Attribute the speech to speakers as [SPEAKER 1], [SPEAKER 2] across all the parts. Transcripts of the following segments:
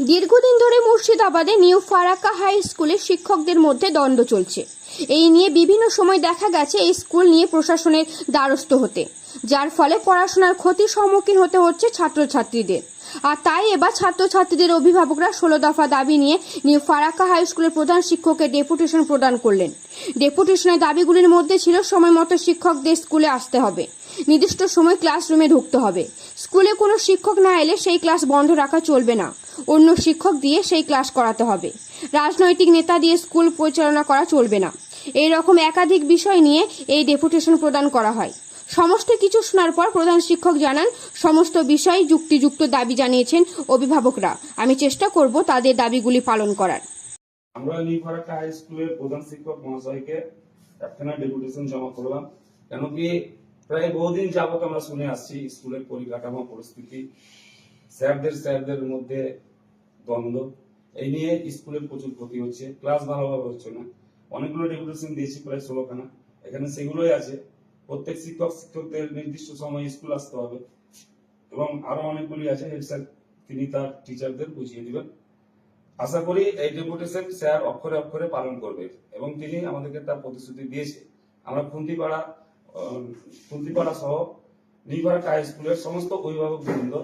[SPEAKER 1] দীর্ঘদিন ধরে মুর্শিদাবাদে নিউ ফারাক্কা হাই স্কুলের শিক্ষকদের মধ্যে দ্বন্দ্ব চলছে। এই নিয়ে বিভিন্ন সময় দেখা গেছে এই স্কুল নিয়ে প্রশাসনের দ্বারস্থ হতে, যার ফলে পড়াশোনার ক্ষতির সম্মুখীন হতে হচ্ছে ছাত্রছাত্রীদের। আর তাই এবার ছাত্রছাত্রীদের অভিভাবকরা ষোলো দফা দাবি নিয়ে নিউ ফারাক্কা হাই স্কুলের প্রধান শিক্ষককে ডেপুটেশন প্রদান করলেন। ডেপুটেশনের দাবিগুলির মধ্যে ছিল সময় মতো শিক্ষকদের স্কুলে আসতে হবে। নির্দিষ্ট সময় ক্লাসরুমে ঢুকতে হবে। স্কুলে কোনো শিক্ষক না এলে সেই ক্লাস বন্ধ রাখা চলবে না। অন্য শিক্ষক দিয়ে সেই ক্লাস করাতে হবে। রাজনৈতিক নেতা দিয়ে স্কুল পরিচালনা করা চলবে না। এই রকম একাধিক বিষয় নিয়ে এই ডেপুটেশন প্রদান করা হয়। সমস্ত কিছু শোনার পর প্রধান শিক্ষক জানান, সমস্ত বিষয়ে যুক্তিযুক্ত দাবি জানিয়েছেন অভিভাবকরা। আমি চেষ্টা করব তাদের দাবিগুলি পালন করার।
[SPEAKER 2] আমরা নিউ ফারাক্কা হাই স্কুলের প্রধান শিক্ষক মহাশয়কে একখানা ডেপুটেশন জমা করলাম। কেন কি প্রায় বহুদিন যাবত আমরা শুনে আসছি স্কুলের পরিকাঠামো, পরিস্থিতি, স্যারদের স্যারদের মধ্যে দ্বন্দ্ব। এই নিয়ে স্কুলের প্রচুর ক্ষতি হচ্ছে, ক্লাস ভালোভাবে হচ্ছে না। অনেকগুলো ডেপুটেশন দিয়েছি, প্রায় ষোলোখানা। এখানে সেগুলোই আছে। প্রত্যেক শিক্ষক, শিক্ষকদের নির্দিষ্ট সময় স্কুল আসতে হবে। এবং আরও অনেকগুলি আছে, হেড স্যার, তিনি তার টিচারদের বুঝিয়ে দিবেন। আশা করি এই ডেপুটেশন স্যার অক্ষরে অক্ষরে পালন করবে এবং তিনি আমাদেরকে তার প্রতিশ্রুতি দিয়েছে। আমরা খুন্তিপাড়া খুন্তিপাড়া সহ নিউপাড়া হাই স্কুলের সমস্ত অভিভাবক বৃন্দ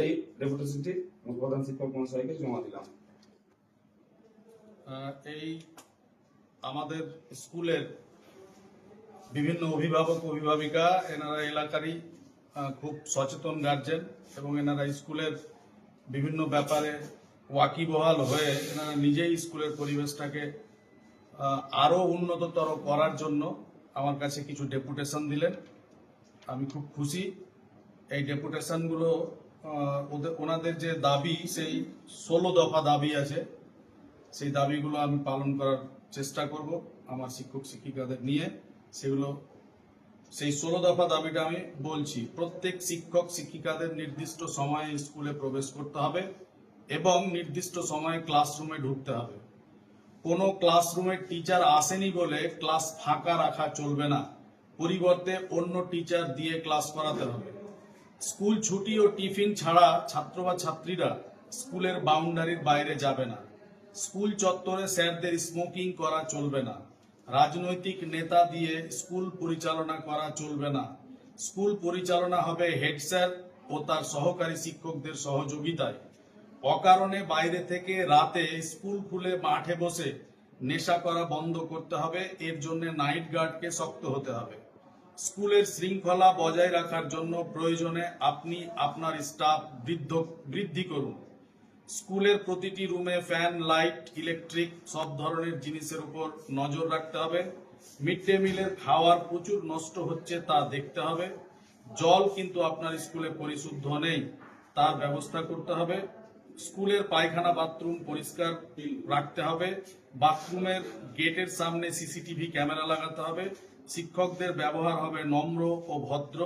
[SPEAKER 2] এই ডেপুটেশনটি প্রধান শিক্ষক মহাশয়কে জমা দিলাম।
[SPEAKER 3] এই আমাদের স্কুলের বিভিন্ন অভিভাবক, অভিভাবিকা, এনারা এলাকারই খুব সচেতন গার্জেন এবং এনারা স্কুলের বিভিন্ন ব্যাপারে ওয়াকিবহাল হয়ে এনারা নিজেই স্কুলের পরিবেশটাকে আরও উন্নততর করার জন্য আমার কাছে কিছু ডেপুটেশন দিলেন। আমি খুব খুশি। এই ডেপুটেশনগুলো ওদের ওনাদের যে দাবি, সেই ষোলো দফা দাবি আছে। সেই দাবিগুলো আমি পালন করার চেষ্টা করব আমার শিক্ষক শিক্ষিকাদের নিয়ে। সেগুলো, সেই ষোলো দফা দাবিটা আমি বলছি, প্রত্যেক শিক্ষক শিক্ষিকাদের নির্দিষ্ট সময়ে স্কুলে প্রবেশ করতে হবে এবং নির্দিষ্ট সময়ে ক্লাসরুমে ঢুকতে হবে। কোনো ক্লাসরুমে টিচার আসেনি বলে ক্লাস ফাঁকা রাখা চলবে না। পরিবর্তে অন্য টিচার দিয়ে ক্লাস করাতে হবে। স্কুল ছুটি ও টিফিন ছাড়া ছাত্র বা ছাত্রীরা স্কুলের বাউন্ডারির বাইরে যাবে না। স্কুল চত্বরে স্যারদের স্মোকিং করা চলবে না। রাজনৈতিক নেতা দিয়ে স্কুল পরিচালনা করা চলবে না। স্কুল পরিচালনা হবে হেড স্যার ও তার সহকারী শিক্ষকদের সহযোগিতায়। অকারণে বাইরে থেকে রাতে স্কুল খুলে মাঠে বসে নেশা করা বন্ধ করতে হবে, এর জন্য নাইট গার্ডকে শক্ত হতে হবে। স্কুলের শৃঙ্খলা বজায় রাখার জন্য প্রয়োজনে আপনি আপনার স্টাফ বৃদ্ধ বৃদ্ধি করুন। স্কুলের প্রতিটি রুমে ফ্যান, লাইট, ইলেকট্রিক সব ধরনের জিনিসের উপর নজর রাখতে হবে। মিড ডে মিলের খাওয়ার প্রচুর নষ্ট হচ্ছে তা দেখতে হবে। জল কিন্তু আপনার স্কুলে পরিশুদ্ধ নেই, তার ব্যবস্থা করতে হবে। স্কুলের পায়খানা, বাথরুম পরিষ্কার রাখতে হবে। বাথরুমের গেটের সামনে সিসিটিভি ক্যামেরা লাগাতে হবে। শিক্ষকদের ব্যবহার হবে নম্র ও ভদ্র।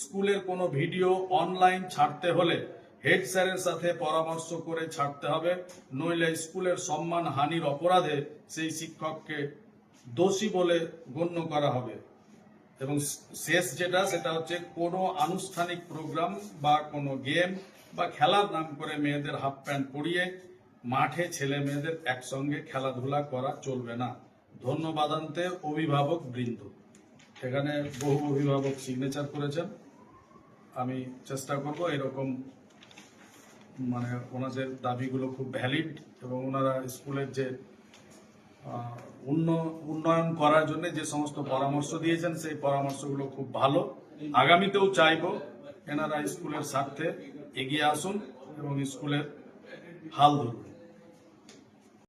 [SPEAKER 3] স্কুলের কোনো ভিডিও অনলাইন ছাড়তে হলে হেড স্যারের সাথে পরামর্শ করে ছাড়তে হবে, নইলে স্কুলের সম্মান হানির অপরাধে সেই শিক্ষককে দোষী বলে গণ্য করা হবে। এবং শেষ যেটা, সেটা হচ্ছে কোনো আনুষ্ঠানিক প্রোগ্রাম বা কোনো গেম বা খেলার নাম করে মেয়েদের হাফ প্যান্ট পরিয়ে মাঠে ছেলে মেয়েদের একসঙ্গে খেলাধুলা করা চলবে না। ধন্যবাদান্তে অভিভাবক বৃন্দ। সেখানে বহু অভিভাবক সিগনেচার করেছেন। আমি চেষ্টা করব এরকম মানে ওনাদের দাবিগুলো খুব ভ্যালিড এবং ওনারা স্কুলের যে উন্ন- উন্নয়ন করার জন্য যে সমস্ত পরামর্শ দিয়েছেন, সেই পরামর্শগুলো খুব ভালো। আগামীতেও চাইব এনারা স্কুলের স্বার্থে এগিয়ে আসুন এবং স্কুলের হাল ধরুন।